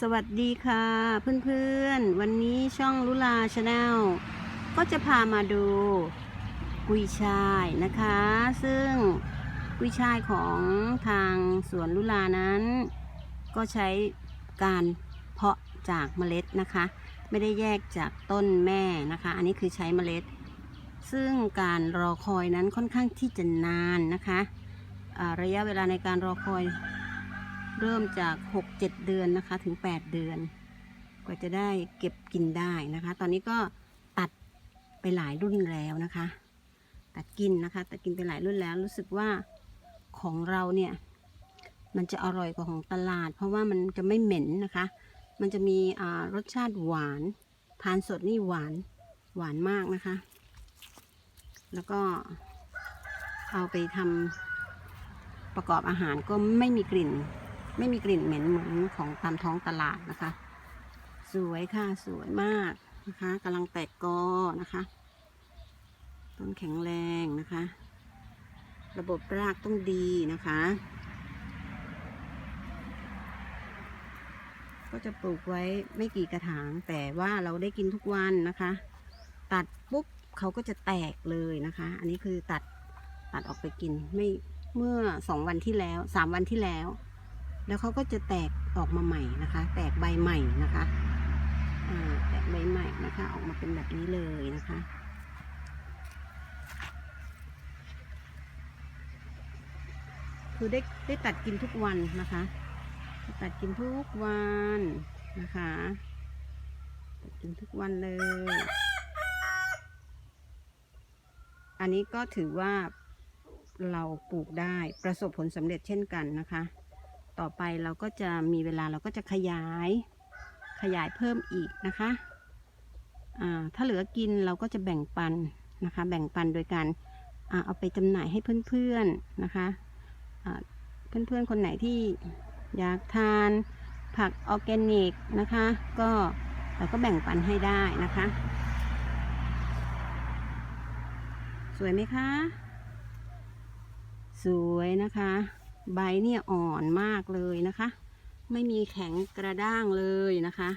สวัสดีค่ะเพื่อนๆ วันนี้ช่องลุลาชาแนลก็จะพามาดูกุยช่ายนะคะ ซึ่งกุยช่ายของทางสวนลุลานั้น ก็ใช้การเพาะจากเมล็ดนะคะ ไม่ได้แยกจากต้นแม่นะคะ อันนี้คือใช้เมล็ด ซึ่งการรอคอยนั้นค่อนข้างที่จะนานนะคะระยะเวลาในการรอคอย เริ่มจาก 6-7 เดือนนะคะถึง 8 เดือนกว่าจะได้เก็บกินได้นะคะ ตอนนี้ก็ตัดไปหลายรุ่นแล้วนะคะ ตัดกินนะคะ ตัดกินไปหลายรุ่นแล้วรู้สึกว่าของเราเนี่ย มันจะอร่อยกว่าของตลาด เพราะว่ามันจะไม่เหม็นนะคะ มันจะมีอ่ารสชาติหวาน ทานสดนี่หวานหวานมากนะคะ แล้วก็เอาไปทำประกอบอาหารก็ไม่มีกลิ่น ไม่มีกลิ่นเหม็นเหมือนของตามท้องตลาดนะคะ สวยค่ะสวยมากนะคะกำลังแตกกอนะคะ ต้นแข็งแรงนะคะ ระบบรากต้องดีนะคะ ก็จะปลูกไว้ไม่กี่กระถาง แต่ว่าเราได้กินทุกวันนะคะ ตัดปุ๊บเขาก็จะแตกเลยนะคะ อันนี้คือตัดตัดออกไปกินไม่เมื่อสองวันที่แล้วสามวันที่แล้ว แล้วเขาก็จะแตกออกมาใหม่นะคะ แตกใบใหม่นะคะแตกใบใหม่นะคะ ออกมาเป็นแบบนี้เลยนะคะ คือได้ได้ตัดกินทุกวันนะคะ ตัดกินทุกวันนะคะตัดกินทุกวันเลย อันนี้ก็ถือว่าเราปลูกได้ประสบผลสำเร็จเช่นกันนะคะ ต่อไปเราก็จะมีเวลาเราก็จะขยายขยายเพิ่มอีกนะคะถ้าเหลือกินเราก็จะแบ่งปันนะคะ แบ่งปันโดยการอเอาไปจำหน่ายให้เพื่อนๆนะคะอ่าเพื่อนๆคนไหนที่อยากทานผักออร์แกนิกนะคะ ก็เราก็แบ่งปันให้ได้นะคะ สวยไหมคะ สวยนะคะ ใบเนี่ยอ่อนมากเลยนะคะ ไม่มีแข็งกระด้างเลยนะคะ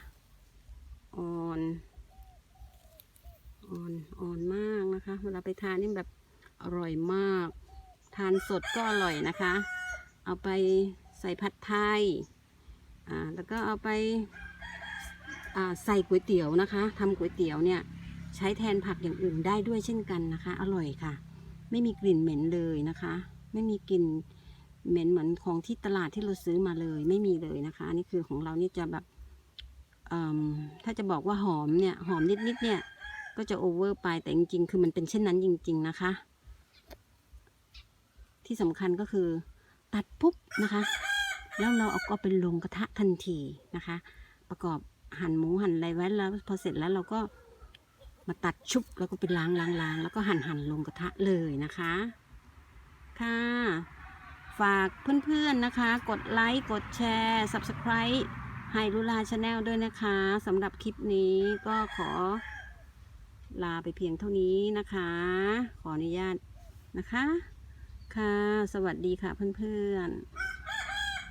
อ่อน อ่อน อ่อนมากนะคะ เวลาไปทานนี่แบบอร่อยมาก ทานสดก็อร่อยนะคะ เอาไปใส่ผัดไทย อ่า แล้วก็เอาไป อ่า ใส่ก๋วยเตี๋ยวนะคะ ทำก๋วยเตี๋ยวเนี่ยใช้แทนผักอย่างอื่นได้ด้วยเช่นกันนะคะ อร่อยค่ะ ไม่มีกลิ่นเหม็นเลยนะคะ ไม่มีกลิ่น เหม็นเหมือนของที่ตลาดที่เราซื้อมาเลย ไม่มีเลยนะคะอันนี่คือของเรานี่จะแบบถ้าจะบอกว่าหอมเนี่ยหอมนิดๆเนี่ยก็จะโอเวอร์ไปแต่จริงๆ คือมันเป็นเช่นนั้นจริง ๆนะคะ ที่สำคัญก็คือตัดปุ๊บนะคะ แล้วเราเอาก็ไปลงกระทะทันทีนะคะ ประกอบหั่นหมูหั่นอะไรไว้แล้ว พอเสร็จแล้วเราก็มาตัดชุบแล้วก็ไปล้างล้างล้างแล้วก็หั่นหั่นลงกระทะเลยนะคะ ค่ะ ฝากเพื่อนๆนะคะ กดไลค์ กดแชร์ Subscribe ให้ลุลาชาแนลด้วยนะคะสำหรับคลิปนี้ก็ขอลาไปเพียงเท่านี้นะคะ ขออนุญาตนะคะ ค่ะ สวัสดีค่ะเพื่อนๆ